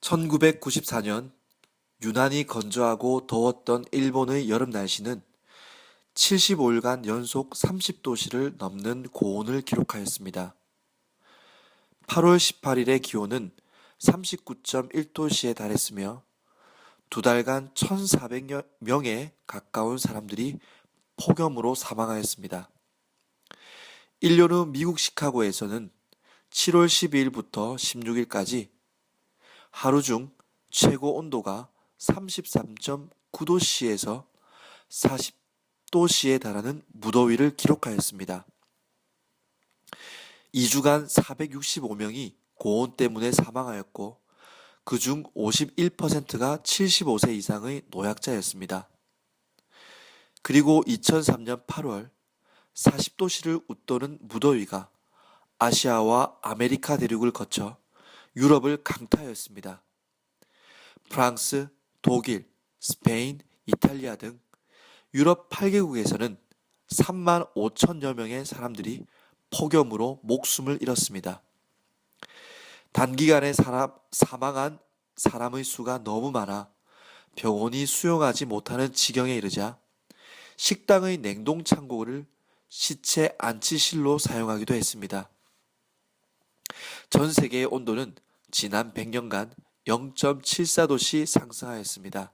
1994년 유난히 건조하고 더웠던 일본의 여름 날씨는 75일간 연속 30도씨를 넘는 고온을 기록하였습니다. 8월 18일의 기온은 39.1도씨에 달했으며 두 달간 1,400명에 가까운 사람들이 폭염으로 사망하였습니다. 1년 후 미국 시카고에서는 7월 12일부터 16일까지 하루 중 최고 온도가 33.9도씨에서 40도씨에 달하는 무더위를 기록하였습니다. 2주간 465명이 고온 때문에 사망하였고 그 중 51%가 75세 이상의 노약자였습니다. 그리고 2003년 8월 40도씨를 웃도는 무더위가 아시아와 아메리카 대륙을 거쳐 유럽을 강타하였습니다. 프랑스, 독일, 스페인, 이탈리아 등 유럽 8개국에서는 3만 5천여 명의 사람들이 폭염으로 목숨을 잃었습니다. 단기간에 사람, 사망한 사람의 수가 너무 많아 병원이 수용하지 못하는 지경에 이르자 식당의 냉동 창고를 시체 안치실로 사용하기도 했습니다. 전 세계의 온도는 지난 100년간 0.74도씩 상승하였습니다.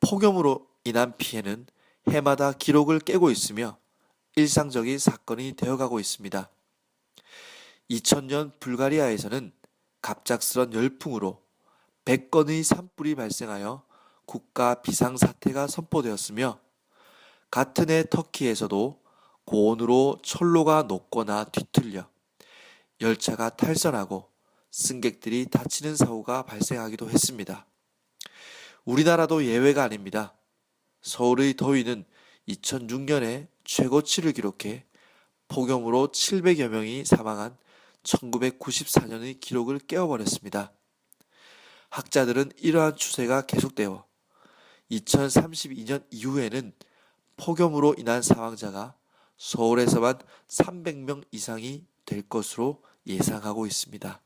폭염으로 인한 피해는 해마다 기록을 깨고 있으며 일상적인 사건이 되어가고 있습니다. 2000년 불가리아에서는 갑작스런 열풍으로 100건의 산불이 발생하여 국가 비상사태가 선포되었으며 같은 해 터키에서도 고온으로 철로가 녹거나 뒤틀려 열차가 탈선하고 승객들이 다치는 사고가 발생하기도 했습니다. 우리나라도 예외가 아닙니다. 서울의 더위는 2006년에 최고치를 기록해 폭염으로 700여 명이 사망한 1994년의 기록을 깨워버렸습니다. 학자들은 이러한 추세가 계속되어 2032년 이후에는 폭염으로 인한 사망자가 서울에서만 300명 이상이 될 것으로 예상하고 있습니다.